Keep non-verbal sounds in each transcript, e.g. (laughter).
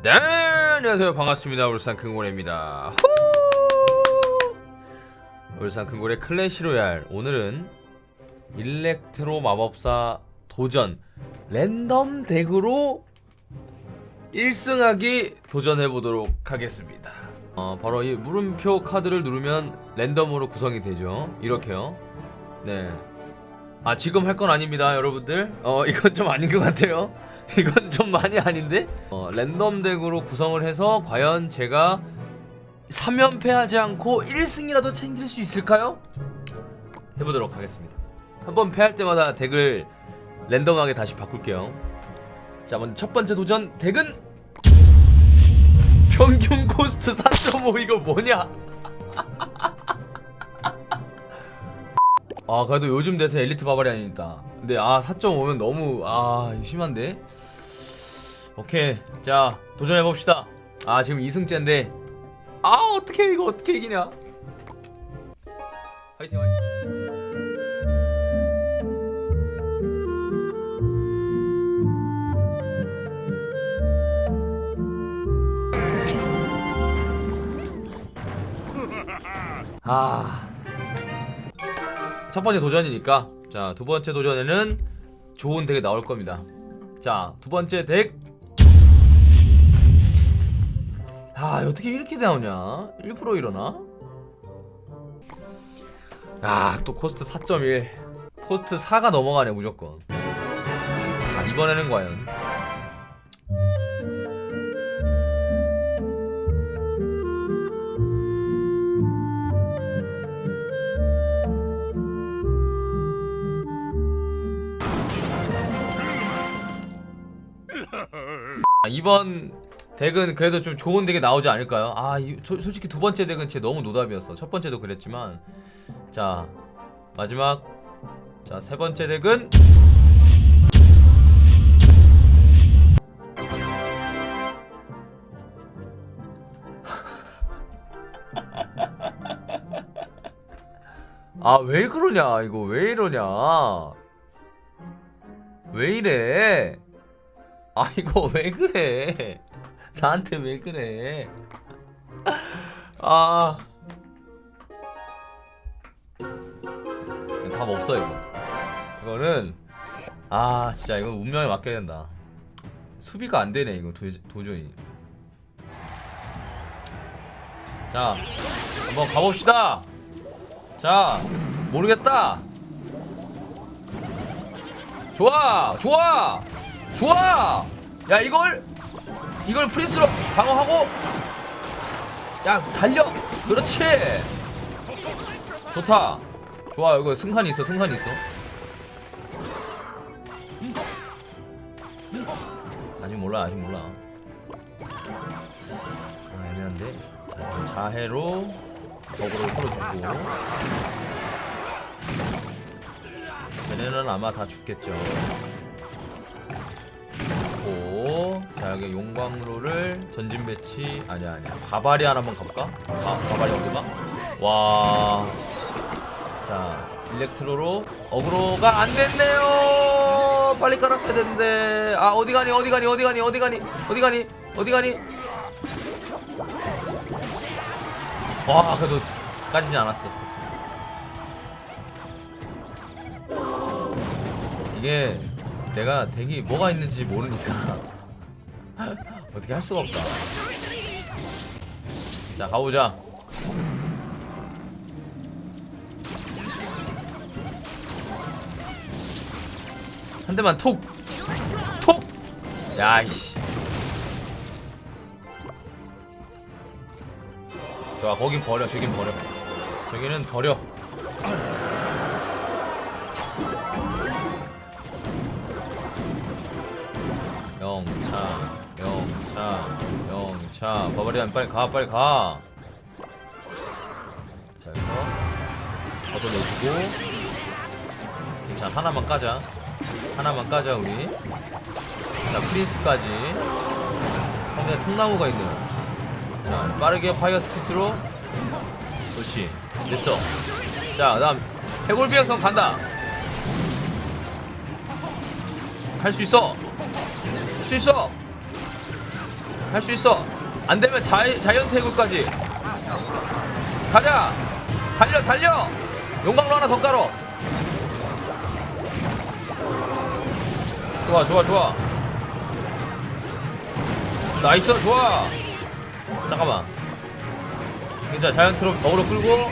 네, 안녕하세요. 반갑습니다. 울산 큰고래입니다. 후! 울산 큰고래 클래시 로얄. 오늘은 일렉트로 마법사 도전 랜덤 덱으로 1승하기 도전해 보도록 하겠습니다. 어, 바로 이 물음표 카드를 누르면 랜덤으로 구성이 되죠. 이렇게요. 네. 아, 지금 할 건 아닙니다, 여러분들. 어, (laughs) 이건 좀 아닌 것 같아요. (laughs) 이건 좀 많이 아닌데? 어, 랜덤 덱으로 구성을 해서 과연 제가 3연패하지 않고 1승이라도 챙길 수 있을까요? 해보도록 하겠습니다. 한번 패할 때마다 덱을 랜덤하게 다시 바꿀게요. 자, 먼저 첫 번째 도전 덱은 (laughs) 평균 코스트 4.5 이거 뭐냐? 아 그래도 요즘 대세 엘리트 바바리안이다 근데 아 4.5면 너무 아 심한데? 오케이. 자 도전해봅시다. 아 지금 2승째인데. 아 어떻게 이거 어떻게 이기냐? 화이팅 화이팅. 아 첫 번째 도전이니까 자 두 번째 도전에는 좋은 덱이 나올 겁니다 자 두 번째 덱 아, 어떻게 이렇게 나오냐? 1% 이러나? 아, 또 코스트 4.1. 코스트 4가 넘어가네, 무조건. 자, 이번에는 과연. 이번 덱은 그래도 좀 좋은 덱이 나오지 않을까요? 아, 이, 소- 솔직히 두 번째 덱은 진짜 너무 노답이었어. 첫 번째도 그랬지만. 자, 마지막. 자, 세 번째 덱은. 아, 왜 그러냐? 이거 왜 이러냐? 왜 이래? 아 이거 왜 그래? 나한테 왜 그래? 아 답 없어 이거. 이거는 아 진짜 이거 운명에 맡겨야 된다. 수비가 안 되네 이거 도, 도저히. 자 한번 가봅시다. 자 모르겠다. 좋아 좋아 좋아! 야 이걸 이걸 프린스로 방어하고 야 달려! 그렇지! 좋다. 좋아 이거 승산이 있어 승산이 있어. 아직 몰라 아직 몰라. 아 애매한데? 자 자해로 덕으로 풀어주고. 쟤네는 아마 다 죽겠죠 여기 용광로를 전진 배치 아니야 아니야 바바리안 한번 가볼까? 아 바바리 어디가? 와. 자 일렉트로로 어그로가 안 됐네요. 빨리 깔았어야 되는데 아 어디 가니 어디 가니 어디 가니 어디 가니 어디 가니 어디 가니? 와 그래도 까지지 않았어. 됐어. 이게 내가 덱이 뭐가 있는지 모르니까 (laughs) 어떻게 할 수가 없다. 자 가보자. 한 대만 톡! 톡! 야 이씨. 좋아 거긴 버려 저긴 버려. 저기는 버려. 영차. 바바리안 빨리 가 빨리 가. 자 여기서 걷어내주고. 자 하나만 까자. 하나만 까자 우리. 자 프린스까지. 상대 통나무가 있네요. 자 빠르게 파이어 스피스로. 그렇지. 됐어. 자 그다음 해골 비행선 간다. 할 수 있어. 할 수 있어 할 수 있어. 안 되면 자이, 자이언트 해골까지. 가자. 달려 달려. 용광로 하나 더 깔어. 좋아 좋아 좋아. 나이스 좋아. 잠깐만. 진짜 자이언트로 어그로 끌고.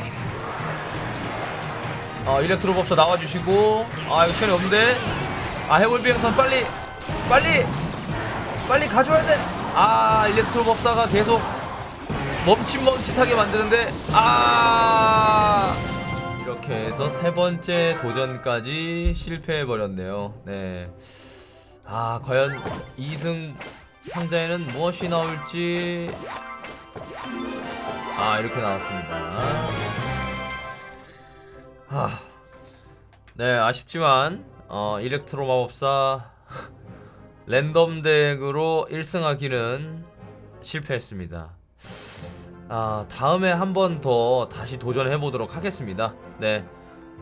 어 일렉트로 법사 나와주시고. 아 이거 시간이 없는데. 아 해골 비행선 빨리 빨리 빨리 가져야 돼 아 일렉트로 법사가 계속 멈칫멈칫하게 만드는데 아! 이렇게 해서 세 번째 도전까지 실패해 버렸네요. 네 아 과연 2승 상자에는 무엇이 나올지. 아 이렇게 나왔습니다. 하... 네 아쉽지만 어 일렉트로 마법사 랜덤 덱으로 1승하기는 실패했습니다. 아 다음에 한 번 더 다시 도전해 보도록 하겠습니다. 네.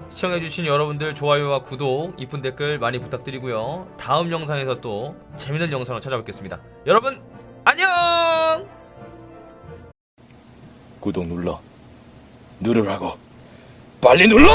시청해 주신 여러분들 좋아요와 구독 이쁜 댓글 많이 부탁드리고요. 다음 영상에서 또 재밌는 영상으로 찾아뵙겠습니다. 여러분 안녕! 구독 눌러. 누르라고. 빨리 눌러!